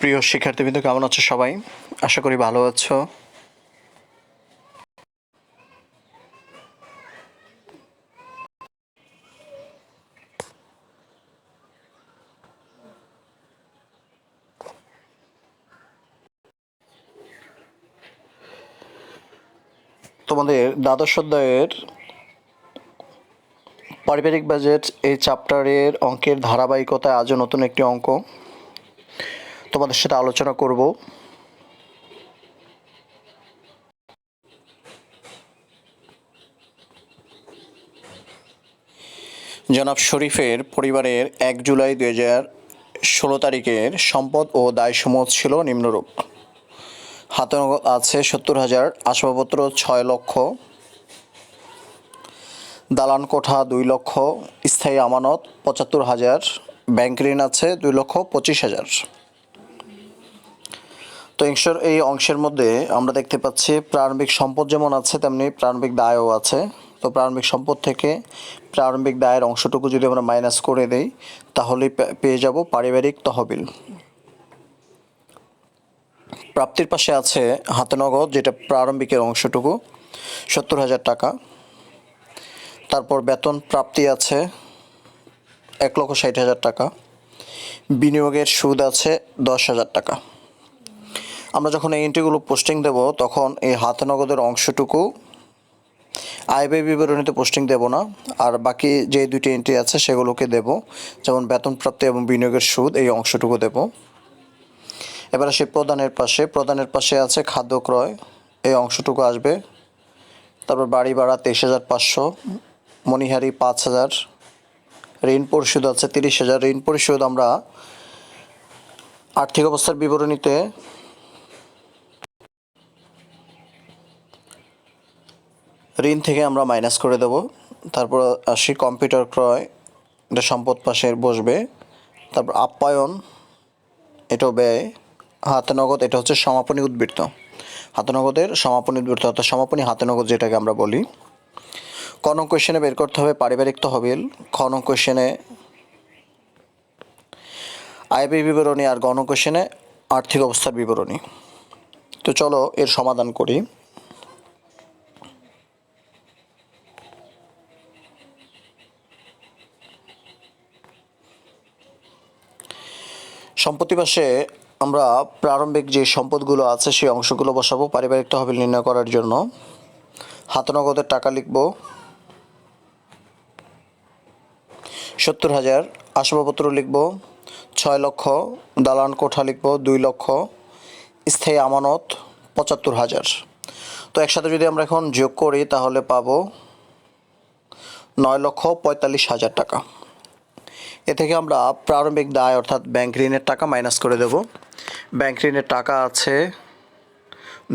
প্রিয় শিক্ষার্থীবৃন্দ, কেমন আছো সবাই? আশা করি ভালো আছো। তোমাদের দ্বাদশ অধ্যায়ের পারিবারিক বাজেট এই চ্যাপ্টারের অঙ্কের ধারাবাহিকতায় আজও নতুন একটি অঙ্ক। তোমাদের সাথে আলোচনা করব। জনাব শরীফের পরিবারের এক জুলাই দুই হাজার ষোলো তারিখের সম্পদ ও দায়সমূহ ছিল নিম্নরূপ। হাতে আছে সত্তর হাজার আসবাবপত্র ছয় লক্ষ, দালান কোঠা দুই লক্ষ, স্থায়ী আমানত পঁচাত্তর হাজার, ব্যাংক ঋণ আছে দুই লক্ষ পঁচিশ হাজার। তো অংশের এই অংশের মধ্যে আমরা দেখতে পাচ্ছি প্রারম্ভিক সম্পদ যেমন আছে, তেমনি প্রারম্ভিক দায়ও আছে। তো প্রারম্ভিক সম্পদ থেকে প্রারম্ভিক দায়ের অংশটুকু যদি আমরা মাইনাস করে দেই, তাহলেই পে- পেয়ে যাব পারিবারিক তহবিল। প্রাপ্তির পাশে আছে হাতে নগদ, যেটা প্রারম্ভিকের অংশটুকু, সত্তর হাজার টাকা। তারপর বেতন প্রাপ্তি আছে এক লক্ষ ষাট হাজার টাকা। বিনিয়োগের সুদ আছে দশ হাজার টাকা। আমরা যখন এই এন্ট্রিগুলো পোস্টিং দেব, তখন এই হাতে নগদের অংশটুকু আয় ব্যয় বিবরণীতে পোস্টিং দেব না। আর বাকি যে দুটি এন্ট্রি আছে, সেগুলোকে দেব। যেমন বেতন প্রাপ্তি এবং বিনিয়োগের সুদ, এই অংশটুকু দেব। এবার আসি প্রদানের পাশে। প্রদানের পাশে আছে খাদ্য ক্রয়, এই অংশটুকু আসবে। তারপর বাড়ি ভাড়া তেইশ হাজার পাঁচশো মণিহারি পাঁচ হাজার, ঋণ পরিশোধ আছে তিরিশ হাজার। ঋণ পরিশোধ আমরা আর্থিক অবস্থার বিবরণীতে ঋণ থেকে আমরা মাইনাস করে দেব। তারপর আসি কম্পিউটার ক্রয়, এটা সম্পদ পাশে বসবে। তারপর আপ্যায়ন, এটাও ব্যয়। হাতে নগদ, এটা হচ্ছে সমাপনী উদ্বৃত্ত। হাতে নগদের সমাপনী উদ্বৃত্ত, অর্থাৎ সমাপনী হাতে নগদ যেটাকে আমরা বলি। ক নং কোয়েশনে বের করতে হবে, পারিবারিক তহবিল। খ নং কোয়েশনে আয় ব্যয় বিবরণী আর গণ কোয়েশনে আর্থিক অবস্থার বিবরণী। তো চলো এর সমাধান করি। সম্পত্তি পাশে আমরা প্রারম্ভিক যে সম্পদগুলো আছে, সেই অংশগুলো বসাবো, পারিবারিক তহবিল নির্ণয় করার জন্য। হাত নগদের টাকা লিখব। সত্তর হাজার আসবাবপত্র লিখব। ছয় লক্ষ দালান কোঠা লিখব, দুই লক্ষ। স্থায়ী আমানত, পঁচাত্তর হাজার। তো একসাথে যদি আমরা এখন যোগ করি, তাহলে পাবো নয় লক্ষ পঁয়তাল্লিশ হাজার টাকা। এ থেকে আমরা প্রারম্ভিক দায়, অর্থাৎ ব্যাংক ঋণের টাকা মাইনাস করে দেব। ব্যাংক ঋণের টাকা আছে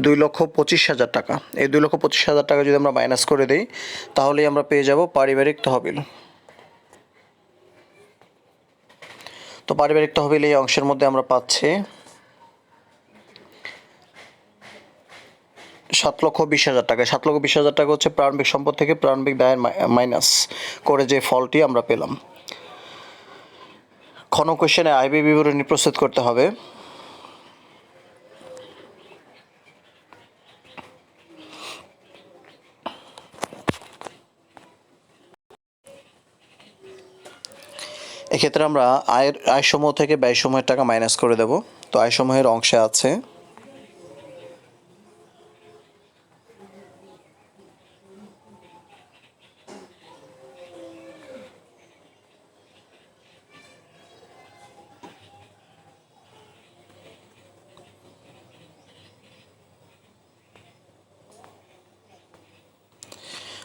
দুই লক্ষ পঁচিশ হাজার টাকা। এই দুই লক্ষ পঁচিশ হাজার টাকা যদি আমরা মাইনাস করে দিই, তাহলেই আমরা পেয়ে যাব পারিবারিক তহবিল। তো পারিবারিক তহবিল এই অংশের মধ্যে আমরা পাচ্ছি সাত লক্ষ বিশ হাজার টাকা। সাত লক্ষ বিশ হাজার টাকা হচ্ছে প্রারম্ভিক সম্পদ থেকে প্রারম্ভিক দায়ের মাইনাস করে যে ফলটি আমরা পেলাম। খন কোশ্চেনে আইবি বিবরণী প্রস্তুত করতে হবে। এক্ষেত্রে আমরা আয়ের, আয়সমূহ থেকে ব্যয়সমূহের টাকা মাইনাস করে দেব। তো আয়সমূহের অংশে আছে।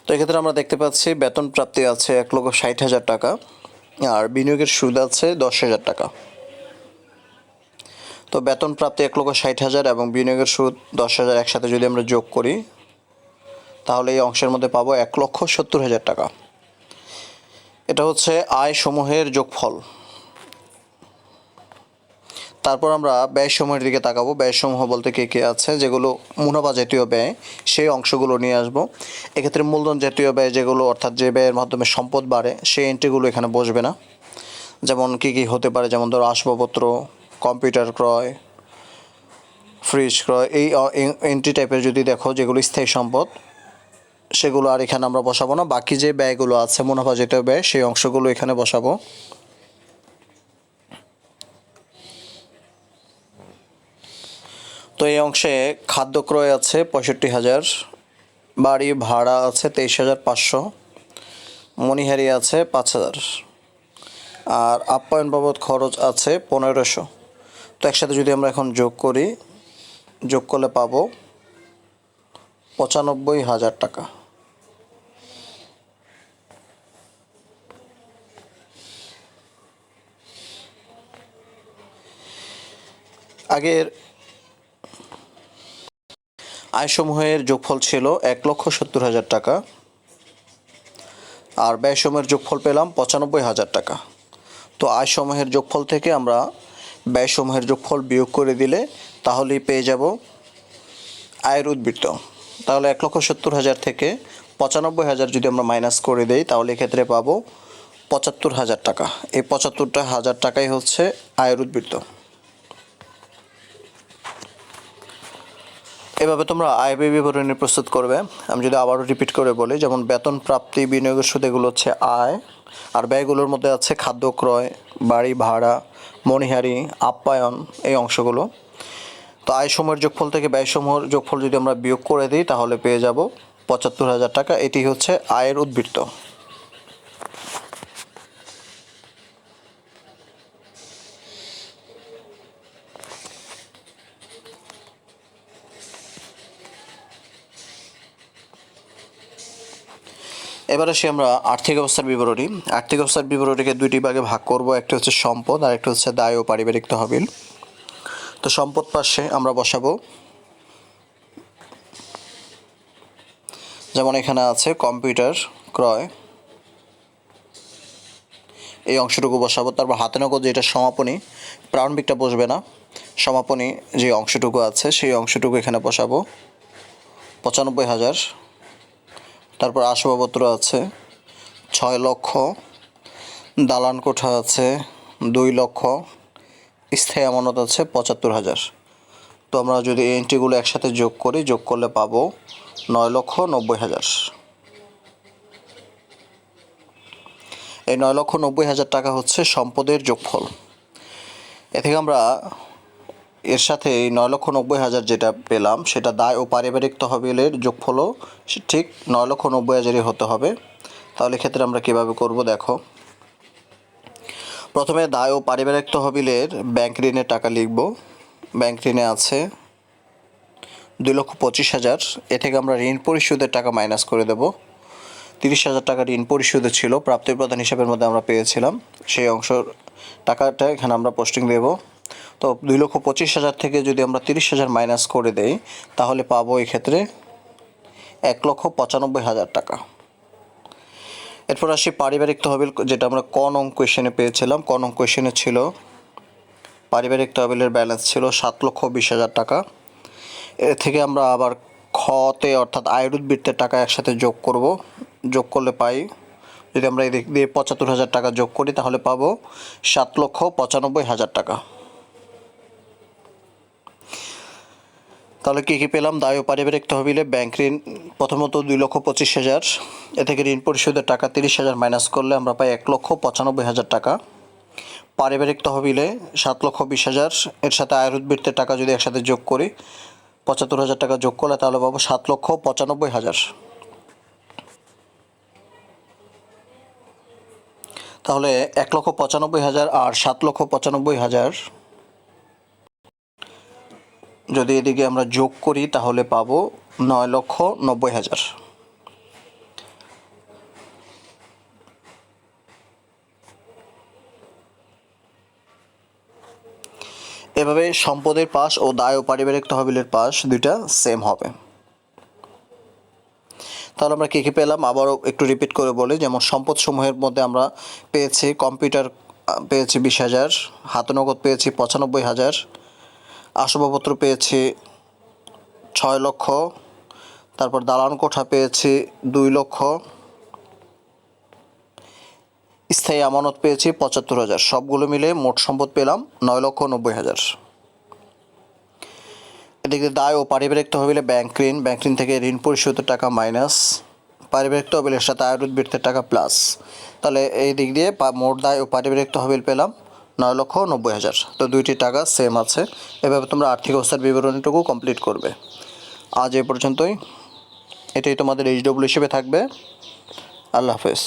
তো এক্ষেত্রে আমরা দেখতে পাচ্ছি বেতন প্রাপ্তি আছে এক লক্ষ ষাট হাজার টাকা আর বিনিয়োগের সুদ আছে দশ হাজার টাকা। তো বেতন প্রাপ্তি এক লক্ষ ষাট হাজার এবং বিনিয়োগের সুদ দশ হাজার একসাথে যদি আমরা যোগ করি, তাহলে এই অংশের মধ্যে পাবো এক লক্ষ সত্তর হাজার টাকা। এটা হচ্ছে আয় সমূহের যোগফল। তারপর আমরা ব্যয়সমূহের দিকে তাকাবো। ব্যয়সমূহ বলতে কে কে আছে? যেগুলো মুনাফা জাতীয় ব্যয়, সেই অংশগুলো নিয়ে আসব। এক্ষেত্রে মূলধন জাতীয় ব্যয় যেগুলো, অর্থাৎ যে ব্যয়ের মাধ্যমে সম্পদ বাড়ে, সেই এন্ট্রিগুলো এখানে বসবে না। যেমন কী কী হতে পারে? যেমন ধরো আসবাবপত্র কম্পিউটার ক্রয় ফ্রিজ ক্রয়, এই এন্ট্রি টাইপের যদি দেখো, যেগুলো স্থায়ী সম্পদ, সেগুলো আর এখানে আমরা বসাবো না। বাকি যে ব্যয়গুলো আছে, মুনাফা যেটা ব্যয়, সেই অংশগুলো এখানে বসাবো। তো এই অংশে খাদ্য ক্রয় আছে পঁয়ষট্টি হাজার, বাড়ি ভাড়া আছে তেইশ হাজার পাঁচশো, মণিহারি আছে পাঁচ হাজার, আর আপ্যায়ন বাবদ খরচ আছে পনেরোশো। তো একসাথে যদি আমরা এখন যোগ করি, যোগ করলে পাবো পঁচানব্বই হাজার টাকা। আগের আয়সমূহের যোগফল ছিল এক লক্ষ সত্তর হাজার টাকা। আর ব্যয়সমূহের যোগফল পেলাম পঁচানব্বই হাজার টাকা। তো আয়সমূহের যোগফল থেকে আমরা ব্যয়সমূহের যোগফল বিয়োগ করে দিলে তাহলেই পেয়ে যাব আয়ের উদ্বৃত্ত। তাহলে এক লক্ষ সত্তর হাজার থেকে পঁচানব্বই হাজার যদি আমরা মাইনাস করে দেই, তাহলে এক্ষেত্রে পাবো পঁচাত্তর হাজার টাকা। এই পঁচাত্তরটা হাজার টাকাই হচ্ছে আয়ের উদ্বৃত্ত। এভাবে তোমরা আয় ব্যয় বিবরণী প্রস্তুত করবে। আমি যদি আবারও রিপিট করে বলি, যেমন বেতন প্রাপ্তি, বিনিয়োগের সুদ, এগুলো হচ্ছে আয়। আর ব্যয়গুলোর মধ্যে আছে খাদ্য ক্রয়, বাড়ি ভাড়া, মণিহারি, আপ্যায়ন, এই অংশগুলো। তো আয় সময়ের যোগফল থেকে ব্যয় সময়ের যোগফল যদি আমরা বিয়োগ করে দিই, তাহলে পেয়ে যাব পঁচাত্তর হাজার টাকা। এটি হচ্ছে আয়ের উদ্বৃত্ত। এবার আসি আমরা আর্থিক অবস্থার বিবরণী। আর্থিক অবস্থার বিবরণীকে দুইটি ভাগে ভাগ করব, একটা হচ্ছে সম্পদ আর একটা হচ্ছে দায় ও পারিবারিক তহবিল। তো সম্পদ পাশে আমরা বসাবো। যেমন এখানে আছে, কম্পিউটার ক্রয়। এই অংশটুকু বসাবো। তারপর হাতে নগদ যেটা সমাপনী, প্রারম্ভিকটা বসবে না। সমাপনী যে অংশটুকু আছে, সেই অংশটুকু এখানে বসাবো। পঁচানব্বই হাজার তারপর আসবাবপত্র আছে, ছয় লক্ষ। দালান কোঠা আছে, দুই লক্ষ। স্থায়ী আমানত আছে পঁচাত্তর হাজার। তো আমরা যদি এন্ট্রিগুলো একসাথে যোগ করি, যোগ করলে পাবো নয় লক্ষ নব্বই হাজার। এই নয় লক্ষ নব্বই হাজার টাকা হচ্ছে সম্পদের যোগফল। এ থেকে আমরা এর সাথে এই নয় লক্ষ নব্বই হাজার যেটা পেলাম, সেটা দায় ও পারিবারিক তহবিলের যোগফলও ঠিক নয় লক্ষ নব্বই হাজারই হতে হবে। তাহলে ক্ষেত্রে আমরা কীভাবে করব দেখো। প্রথমে দায় ও পারিবারিক তহবিলের ব্যাংক ঋণের টাকা লিখব। ব্যাংক ঋণে আছে দুই লক্ষ পঁচিশ হাজার। এ থেকে আমরা ঋণ পরিশোধের টাকা মাইনাস করে দেব। তিরিশ হাজার টাকা ঋণ পরিশোধে ছিল প্রাপ্তি প্রধান হিসাবের মধ্যে আমরা পেয়েছিলাম। সেই অংশ টাকাটা এখানে আমরা পোস্টিং দেব। তো দুই লক্ষ পঁচিশ হাজার থেকে যদি আমরা তিরিশ হাজার মাইনাস করে দেই, তাহলে পাবো এক্ষেত্রে এক লক্ষ পঁচানব্বই হাজার টাকা। এরপর আসি পারিবারিক তহবিল, যেটা আমরা ক নং কোয়েশনে পেয়েছিলাম। ক নং কোয়েশনে ছিল? পারিবারিক তহবিলের ব্যালেন্স ছিল সাত লক্ষ বিশ হাজার টাকা। এ থেকে আমরা আবার খতে অর্থাৎ আয়ের উদ্বৃত্তের টাকা একসাথে যোগ করব। যোগ করলে পাই, যদি আমরা এদিক দিয়ে পঁচাত্তর হাজার টাকা যোগ করি, তাহলে পাবো সাত লক্ষ পঁচানব্বই হাজার টাকা। তাহলে কী কী পেলাম? দায় ও পারিবারিক তহবিলে ব্যাংক ঋণ প্রথমত দুই লক্ষ পঁচিশ হাজার। এ থেকে ঋণ পরিশোধের টাকা তিরিশ হাজার মাইনাস করলে আমরা পাই এক লক্ষ পঁচানব্বই হাজার টাকা। পারিবারিক তহবিলে সাত লক্ষ বিশ হাজার। এর সাথে আয়ের উদ্বৃত্তের টাকা যদি একসাথে যোগ করি, পঁচাত্তর হাজার টাকা যোগ করলে তাহলে পাবো সাত লক্ষ পঁচানব্বই হাজার। তাহলে এক লক্ষ পঁচানব্বই হাজার আর সাত লক্ষ পঁচানব্বই হাজার যদি এদিকে আমরা যোগ করি, তাহলে পাবো নয় লক্ষ নব্বই হাজার। এভাবে সম্পদের পাশ ও দায় ও পারিবারিক তহবিলের পাশ দুইটা সেম হবে। তাহলে আমরা কী কী পেলাম? আবারও একটু রিপিট করে বলি, যেমন সম্পদ সমূহের মধ্যে আমরা পেয়েছি কম্পিউটার পেয়েছি বিশ হাজার হাতনগদ পেয়েছি পঁচানব্বই হাজার আসবাবপত্র পেয়েছি ছয় লক্ষ। তারপর দালান কোঠা পেয়েছি দুই লক্ষ। স্থায়ী আমানত পেয়েছি পঁচাত্তর হাজার। সবগুলো মিলে মোট সম্পদ পেলাম নয় লক্ষ নব্বই হাজার। এদিকে দায় ও পারিবারিক তহবিলে ব্যাংক ঋণ ব্যাংক ঋণ থেকে ঋণ পরিশোধের টাকা মাইনাস, পারিবারিক তহবিলের সাথে আয়ুর্বেদ বৃত্তের টাকা প্লাস। তাহলে এই দিক দিয়ে মোট দায় ও পারিবারিক তহবিল পেলাম নয় লক্ষ নব্বই হাজার। তো দুইটি টাকা সেম আছে। এভাবে তোমরা আর্থিক অবস্থার বিবরণীটুকু কমপ্লিট করবে। আজ এ পর্যন্তই। এটাই তোমাদের এইচডব্লিউ হিসেবে থাকবে। আল্লাহ হাফেজ।